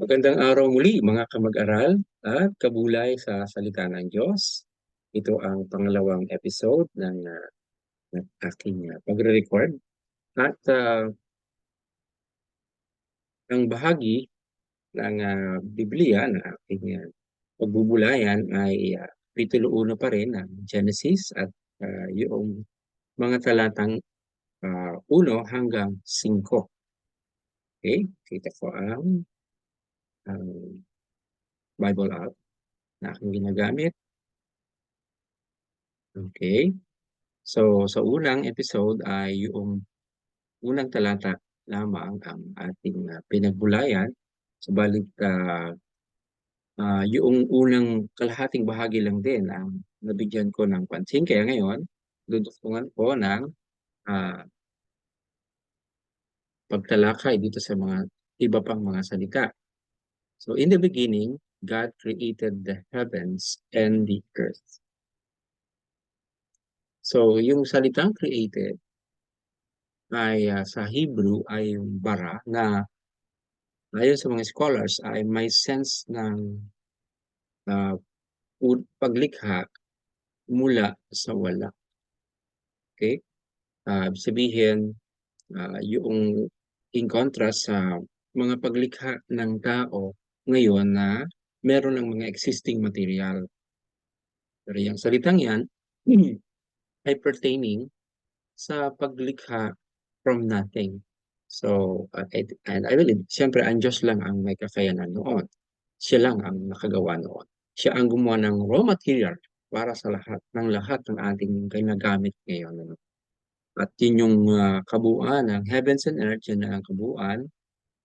Magandang araw muli mga kamag-aral at kabulay sa salita ng Diyos. Ito ang pangalawang episode ng, uh, ng aking uh, pagre-record. At uh, ang bahagi ng uh, Biblia na aking uh, pagbubulayan ay uh, Kapitulo 1 pa rin ng Genesis at uh, yung mga talatang uh, 1 hanggang 5. Okay, kita ko ang ang Bible app na aking ginagamit. Okay. So, sa unang episode ay yung unang talata lamang ang ating uh, pinagbulayan. Subalit, uh, uh, yung unang kalahating bahagi lang din ang nabigyan ko ng pansin. Kaya ngayon, duduktungan ko ng uh, pagtalakay dito sa mga iba pang mga salita. So in the beginning, God created the heavens and the earth. So yung salitang created ay uh, sa Hebrew ay bara na ayon sa mga scholars ay may sense ng uh, paglikha mula sa wala. Okay? Uh, sabihin, uh, yung in contrast sa mga paglikha ng tao ngayon na meron ng mga existing material. Pero yung salitang yan ay pertaining sa paglikha from nothing. So, uh, and I believe, siyempre, ang Diyos lang ang may kakayanan noon. Siya lang ang nakagawa noon. Siya ang gumawa ng raw material para sa lahat ng lahat ng ating ginagamit ngayon. Ano? At yun yung uh, kabuuan ng heavens and earth, yun ang kabuuan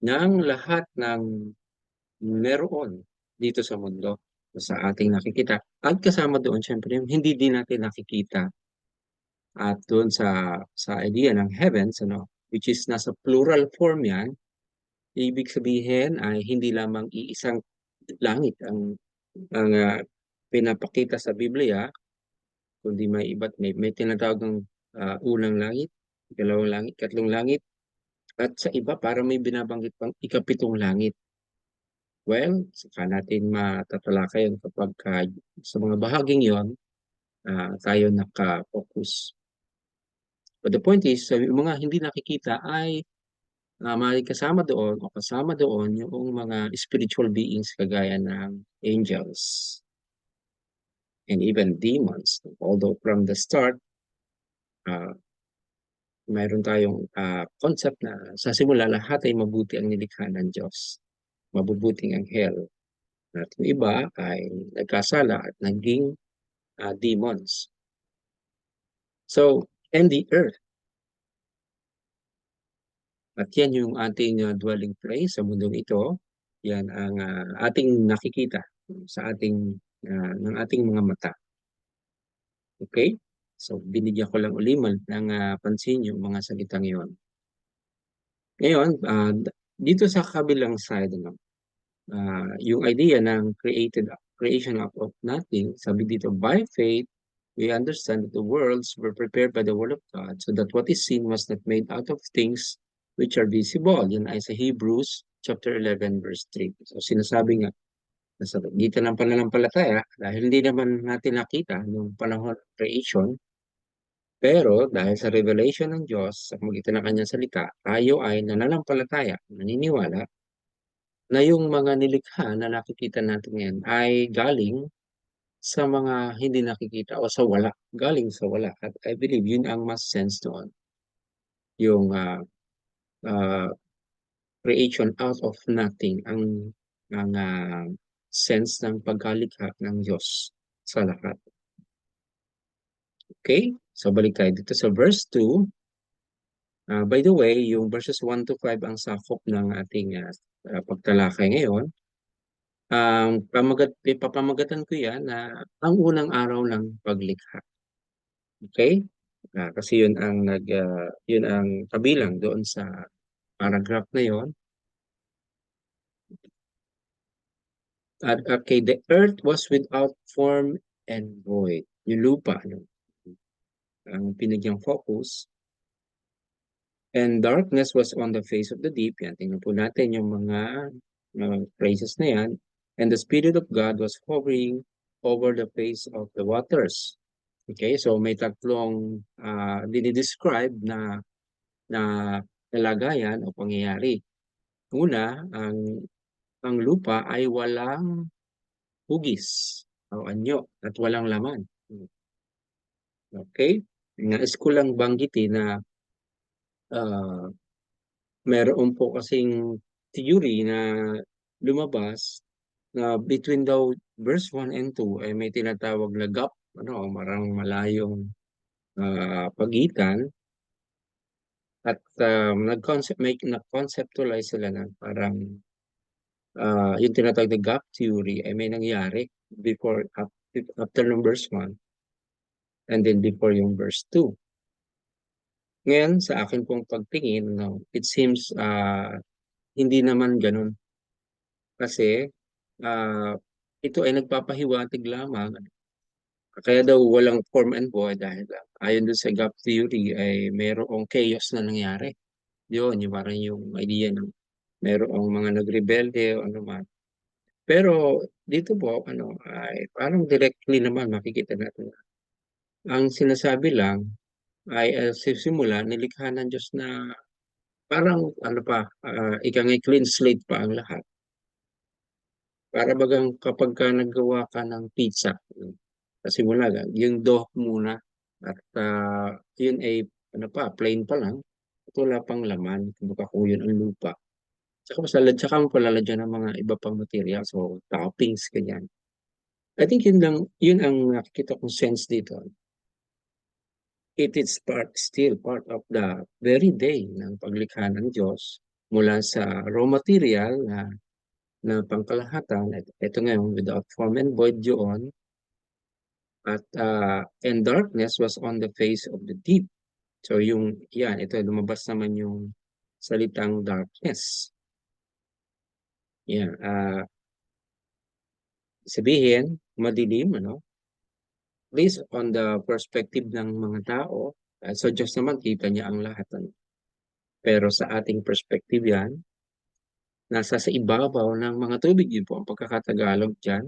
ng lahat ng meron dito sa mundo sa ating nakikita. At kasama doon, syempre, yung hindi din natin nakikita. At doon sa, sa idea ng heavens, ano, which is nasa plural form yan, ibig sabihin ay hindi lamang iisang langit ang, ang uh, pinapakita sa Biblia, kundi may iba't may, may tinatawag ng uh, unang langit, ikalawang langit, katlong langit, at sa iba para may binabanggit pang ikapitong langit. Well, saka natin matatalakay yun kapag uh, sa mga bahaging yon uh, tayo naka-focus. But the point is, sa mga hindi nakikita ay uh, may kasama doon o kasama doon yung mga spiritual beings kagaya ng angels and even demons. Although from the start, uh, mayroon tayong uh, concept na sa simula lahat ay mabuti ang nilikha ng Diyos mabubuting anghel. At yung iba ay nagkasala at naging uh, demons. So, and the earth. At yan yung ating uh, dwelling place sa mundong ito. Yan ang uh, ating nakikita sa ating uh, ng ating mga mata. Okay? So, binigyan ko lang uliman ng uh, pansin yung mga salitang yon. Ngayon, uh, dito sa kabilang side, ano, uh, yung idea ng created creation out of nothing, sabi dito, by faith, we understand that the worlds were prepared by the word of God, so that what is seen was not made out of things which are visible. Yan ay sa Hebrews chapter 11 verse 3. So sinasabi nga, nasa dito ng pananampalataya, dahil hindi naman natin nakita yung panahon of creation, pero dahil sa revelation ng Diyos sa magitan ng kanyang salita, tayo ay nananampalataya, naniniwala na yung mga nilikha na nakikita natin ngayon ay galing sa mga hindi nakikita o sa wala. Galing sa wala. At I believe yun ang mas sense doon. Yung uh, uh, creation out of nothing ang ang uh, sense ng pagkalikha ng Diyos sa lahat. Okay? So balik tayo dito sa verse 2. Uh, by the way, yung verses 1 to 5 ang sakop ng ating uh, uh, pagtalakay ngayon, um, pamagat, ipapamagatan ko yan na ang unang araw ng paglikha. Okay? Uh, kasi yun ang nag uh, yun ang kabilang doon sa paragraph na yon. At okay, the earth was without form and void. Yung lupa, ano, ang pinagyang focus. And darkness was on the face of the deep. Yan, tingnan po natin yung mga, phrases na yan. And the Spirit of God was hovering over the face of the waters. Okay, so may tatlong uh, dinidescribe na na kalagayan o pangyayari. Una, ang ang lupa ay walang hugis o anyo at walang laman. Okay? Nais ko lang banggitin na uh, meron po kasing theory na lumabas na between daw verse 1 and 2 ay may tinatawag na gap, ano, marang malayong uh, pagitan. At um, nag-concept, make, na-conceptualize sila na parang uh, yung tinatawag na gap theory ay may nangyari before, after ng verse 1 and then before yung verse 2. Ngayon, sa akin pong pagtingin, no, it seems uh, hindi naman ganun. Kasi uh, ito ay nagpapahiwatig lamang. Kaya daw walang form and void dahil ayon doon sa gap theory ay mayroong chaos na nangyari. Yun, yung parang yung idea ng mayroong mga nagrebelde o ano man. Pero dito po, ano, ay parang directly naman makikita natin. Ang sinasabi lang ay uh, simula nilikha ng Diyos na parang ano pa, uh, ika nga clean slate pa ang lahat. Para bagang kapag ka naggawa ka ng pizza, kasi mula yung dough muna at uh, yun ay ano pa, plain pa lang at wala pang laman, kumbaga kung yun ang lupa. Tsaka masalad, tsaka mo palalagyan ng mga iba pang material, so toppings, ganyan. I think yun lang, yun ang nakikita kong sense dito it is part, still part of the very day ng paglikha ng Diyos mula sa raw material na, na pangkalahatan. Ito ngayon, without form and void yun. At, uh, and darkness was on the face of the deep. So yung, yan, ito, lumabas naman yung salitang darkness. Yan, uh, sabihin, madilim, ano? Based on the perspective ng mga tao, so Diyos naman kita niya ang lahat. Ano? Pero sa ating perspective yan, nasa sa ibabaw ng mga tubig, yun po ang pagkakatagalog dyan.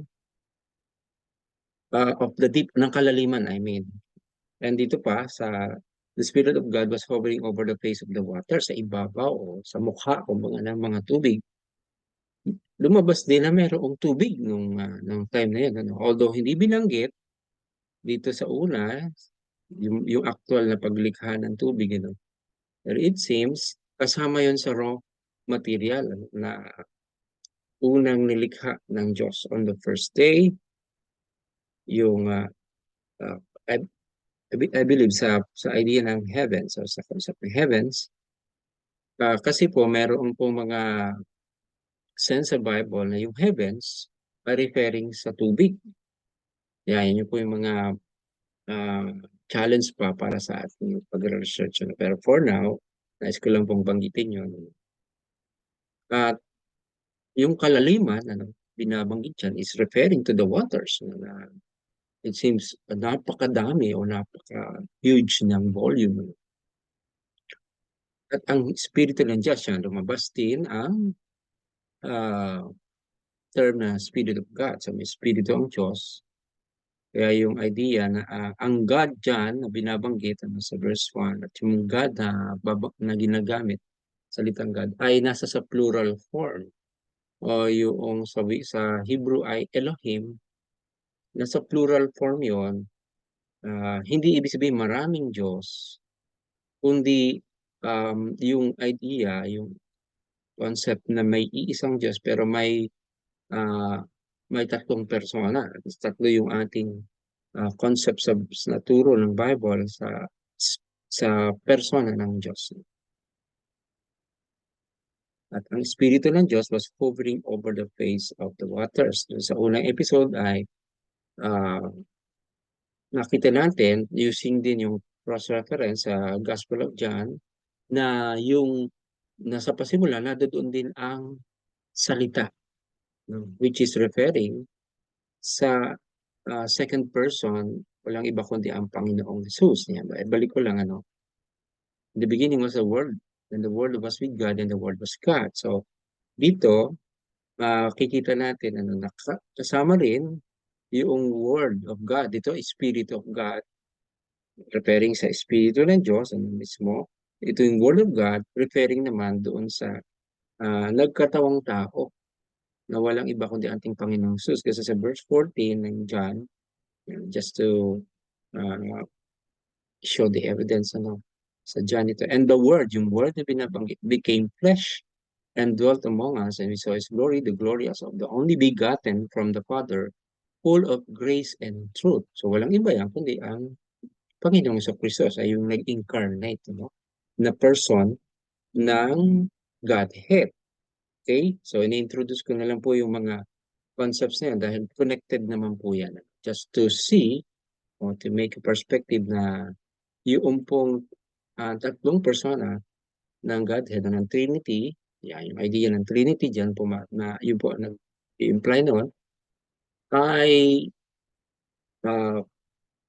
Uh, of the deep, ng kalaliman, I mean. And dito pa, sa the Spirit of God was hovering over the face of the water, sa ibabaw o sa mukha o mga ng mga tubig. Lumabas din na mayroong tubig nung, uh, nung time na yan. Ano? Although hindi binanggit, dito sa una, yung, yung actual na paglikha ng tubig. Ano? Pero it seems, kasama yon sa raw material ano, na unang nilikha ng Diyos on the first day. Yung, uh, uh, I, I believe sa, sa idea ng heavens or sa concept ng heavens, uh, kasi po meron po mga sense sa Bible na yung heavens are referring sa tubig. Yan, yun po yung mga uh, challenge pa para sa ating pag-research. Ano. Pero for now, nais ko lang pong banggitin yun. At yung kalaliman, ano, binabanggit dyan is referring to the waters. Ano, na it seems napakadami o napaka-huge ng volume. At ang Espiritu ng Diyos, yan, lumabas din ang uh, term na Spirit of God. So may Espiritu ang Diyos kaya yung idea na uh, ang God dyan na binabanggit ano, sa verse 1 at yung God na, babak, na ginagamit, salitang God, ay nasa sa plural form. O yung sa, sa Hebrew ay Elohim, nasa plural form yon uh, hindi ibig sabihin maraming Diyos, kundi um, yung idea, yung concept na may iisang Diyos pero may uh, may tatlong persona. At tatlo yung ating uh, concept sa, sa naturo ng Bible sa sa persona ng Diyos. At ang Espiritu ng Diyos was hovering over the face of the waters. Sa unang episode ay uh, nakita natin using din yung cross-reference sa Gospel of John na yung nasa pasimula na doon din ang salita which is referring sa uh, second person, walang iba kundi ang Panginoong Jesus niya. Eh, balik ko lang ano, in the beginning was the Word, and the Word was with God, and the Word was God. So, dito, makikita natin, ano, kasama rin yung Word of God. Dito, Spirit of God, referring sa Espiritu ng Diyos, ano mismo. Ito yung Word of God, referring naman doon sa ah, nagkatawang tao na walang iba kundi ating Panginoong Jesus. Kasi sa verse 14 ng John, just to uh, show the evidence ano, sa John ito. And the Word, yung Word na binabanggit, became flesh and dwelt among us, and we saw His glory, the glory as of the only begotten from the Father, full of grace and truth. So walang iba yan, kundi ang Panginoong sa Kristo ay yung nag-incarnate no? na person ng Godhead. Okay? So, ini-introduce ko na lang po yung mga concepts na yan dahil connected naman po yan. Just to see or to make a perspective na yung pong uh, tatlong persona ng Godhead ng Trinity, yan, yung idea ng Trinity dyan po na yun po nag-imply noon, ay uh,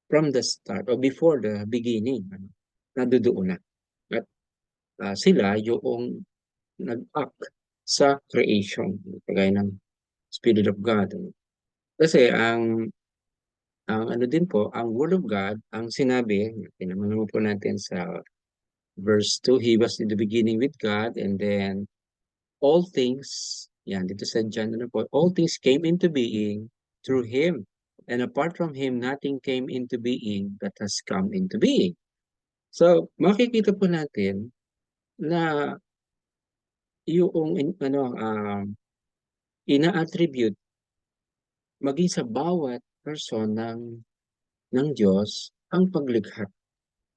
from the start or before the beginning, ano, nadudoon na. At uh, sila yung nag-act sa creation, kagaya ng Spirit of God. Kasi ang ang ano din po, ang Word of God, ang sinabi, tinaman po natin sa verse 2, He was in the beginning with God and then all things, yan, dito sa John, ano po, all things came into being through Him. And apart from Him, nothing came into being that has come into being. So, makikita po natin na yung ano um, ina-attribute maging sa bawat person ng ng Diyos ang paglikha.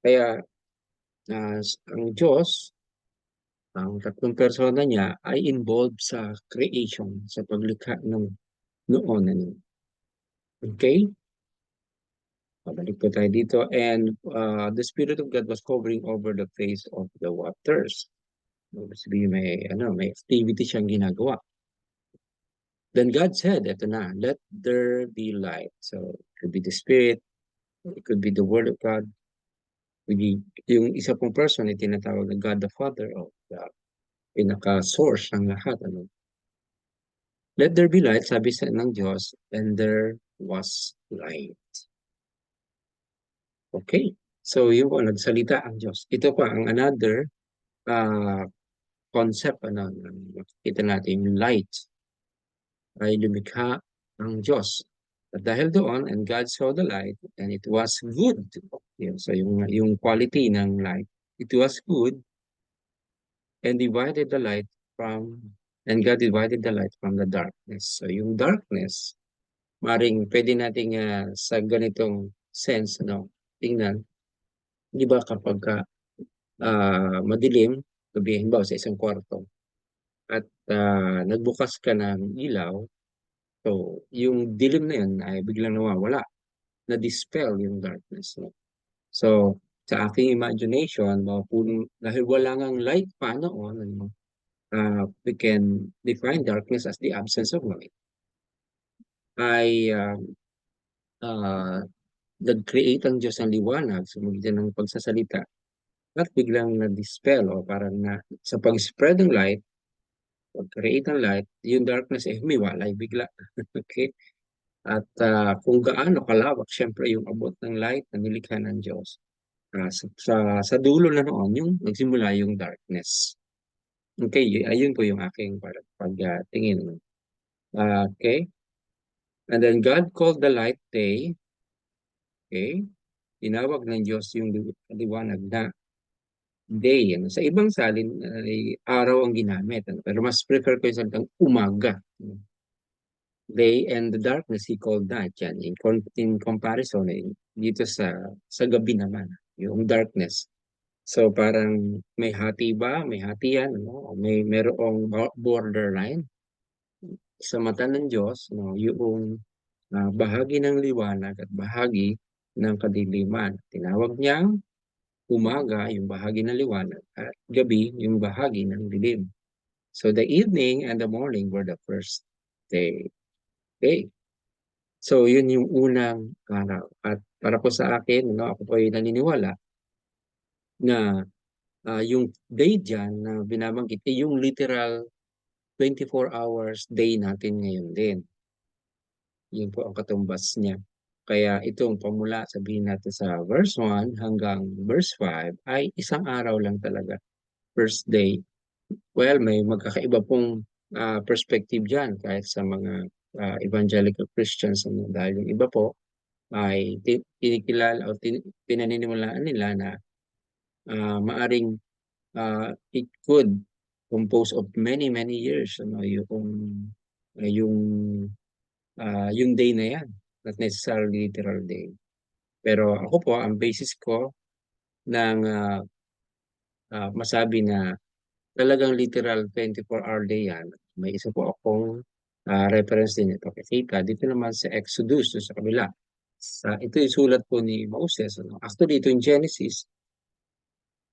Kaya uh, ang Diyos, ang tatlong persona niya ay involved sa creation, sa paglikha ng noon. Ano. Okay? Pabalik po tayo dito. And uh, the Spirit of God was covering over the face of the waters. Ibig sabihin may, ano, may activity siyang ginagawa. Then God said, eto na, let there be light. So, it could be the Spirit, it could be the Word of God. Hindi, yung isa pong person ay tinatawag na God the Father o the pinaka-source ng lahat. Ano? Let there be light, sabi sa ng Diyos, and there was light. Okay. So, yun po, nagsalita ang Diyos. Ito pa, ang another uh, concept, ano, makikita natin yung light ay lumikha ng Diyos. At dahil doon, and God saw the light, and it was good. Yun, so yung, yung quality ng light, it was good, and divided the light from, and God divided the light from the darkness. So yung darkness, maring pwede nating uh, sa ganitong sense, no, tingnan, di ba kapag ka, uh, madilim, gabi, halimbawa sa isang kwarto, at uh, nagbukas ka ng ilaw, so yung dilim na yun ay biglang nawawala, na-dispel yung darkness. No? So, sa aking imagination, mapuno, dahil wala ngang light pa noon, ano, uh, we can define darkness as the absence of light. Ay uh, uh, nag-create ang Diyos ng liwanag sa magitan ng pagsasalita at biglang na-dispel o parang na sa pag-spread ng light, pag-create ng light, yung darkness eh humiwalay bigla. okay? At uh, kung gaano kalawak, syempre yung abot ng light na nilikha ng Diyos. Uh, sa, sa, sa dulo na noon, yung nagsimula yung darkness. Okay, ayun po yung aking pagtingin. Uh, okay? And then God called the light day. Okay? Tinawag ng Diyos yung liwanag na day. Ano. Sa ibang salin ay araw ang ginamit. Ano. Pero mas prefer ko yung salitang umaga. Ano. Day and the darkness, he called night. Yan. In, in comparison, eh, dito sa, sa gabi naman, yung darkness. So parang may hati ba? May hati yan. Ano? May merong borderline. Sa mata ng Diyos, no, yung uh, bahagi ng liwanag at bahagi ng kadiliman. Tinawag niyang umaga yung bahagi ng liwanag at gabi yung bahagi ng dilim. So the evening and the morning were the first day. Okay. So yun yung unang araw. At para po sa akin, no, ako po ay naniniwala na ah, yung day diyan na binabanggit, eh, yung literal 24 hours day natin ngayon din. Yun po ang katumbas niya. Kaya itong pamula sabihin natin sa verse 1 hanggang verse 5 ay isang araw lang talaga, first day. Well, may magkakaiba pong ah, perspective diyan kahit sa mga ah, evangelical Christians ano, dahil yung iba po ay ti kinikilala o tin pinaniniwalaan nila na ah, maaring ah, it could compose of many, many years ano yung yung ah, yung day na yan, not necessarily literal day. Pero ako po ang basis ko ng ah, ah, masabi na talagang literal 24 hour day yan, may isa po akong ah, reference din ipakikita dito naman sa Exodus sa kabila. Sa ito yung sulat po ni Moses ano. Actually ito yung Genesis,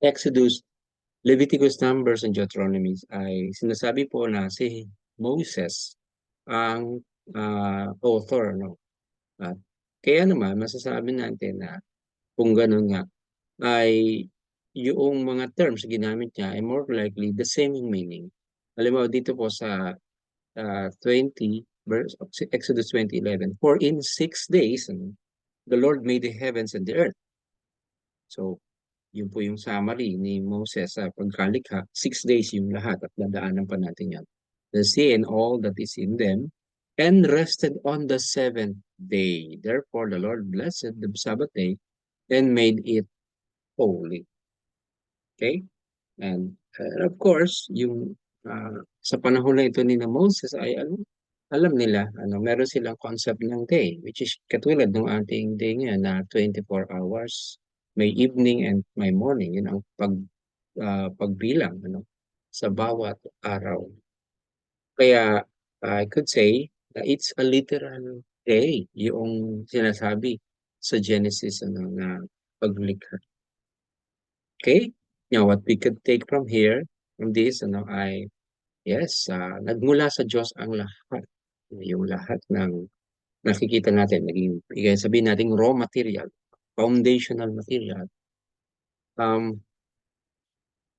Exodus, Leviticus, Numbers, and Deuteronomy ay sinasabi po na si Moses ang ah, author no. At kaya naman masasabi natin na kung ganun nga ay yung mga terms ginamit niya ay more likely the same in meaning. Halimbawa dito po sa ah, 20 verse Exodus 20:11, For in six days ano, the Lord made the heavens and the earth. So, yun po yung summary ni Moses sa pagkalikha. Six days yung lahat at dadaanan pa natin yan. The sea and all that is in them and rested on the seventh day. Therefore, the Lord blessed the Sabbath day and made it holy. Okay? And uh, of course, yung uh, sa panahon na ito ni Moses ay ano, alam nila, ano, meron silang concept ng day, which is katulad ng ating day ngayon na 24 hours, may evening and may morning. Yun ang pag, uh, pagbilang ano, sa bawat araw. Kaya I could say na it's a literal day yung sinasabi sa Genesis ano, na paglikha. Okay? Now, what we could take from here, from this, ano, ay, yes, uh, nagmula sa Diyos ang lahat yung lahat ng nakikita natin, naging, sabihin natin raw material, foundational material. Um,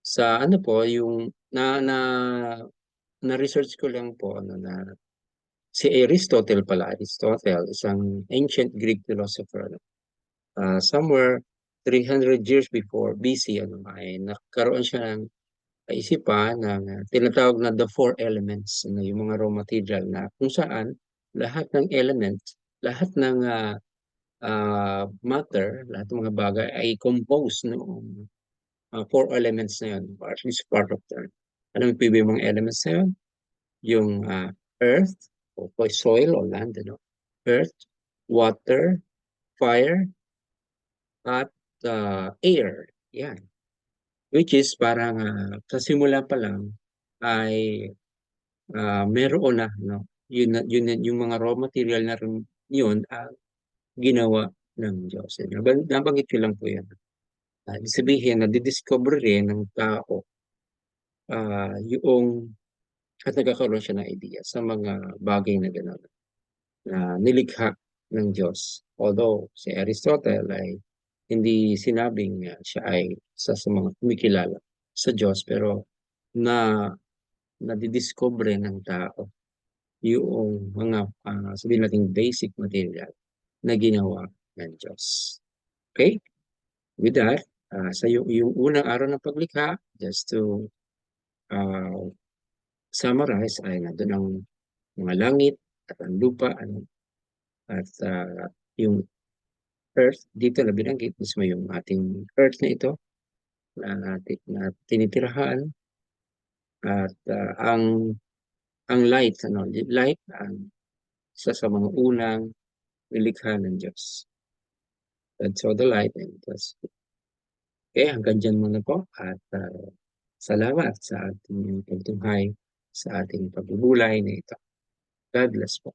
sa ano po, yung na, na, na research ko lang po, ano, na si Aristotle pala, Aristotle, isang ancient Greek philosopher, uh, somewhere 300 years before BC, ano, ay nagkaroon siya ng kaisipan ng uh, tinatawag na the four elements, ano, yung mga raw material na kung saan lahat ng element, lahat ng uh, uh, matter, lahat ng mga bagay ay composed no uh, four elements na yun, or at least part of them. Ano yung mga elements na yun? Yung uh, earth, o soil o land, ano? earth, water, fire, at uh, air. Yan which is parang uh, sa pa lang ay uh, meron na no yun, yun yung mga raw material na rin yun uh, ginawa ng Diyos. Nabanggit ko lang po yan. Uh, sabihin na didiscover rin ng tao uh, yung at nagkakaroon siya ng idea sa mga bagay na gano'n na nilikha ng Diyos. Although si Aristotle ay hindi sinabing uh, siya ay isa sa mga kumikilala sa Diyos pero na nadidiscover ng tao yung mga uh, sabihin natin basic material na ginawa ng Diyos. Okay? With that, uh, sa yung, yung unang araw ng paglikha, just to uh, summarize, ay nandun ang mga langit at ang lupa ano, at uh, yung earth, dito na binanggit mismo yung ating earth na ito na, na tinitirahan. At uh, ang ang light ano light ang isa sa mga unang nilikha ng Diyos. And so the light and it. Okay, hanggang dyan muna po at uh, salamat sa ating pagtunghay sa ating pagbubulay na ito. God bless po.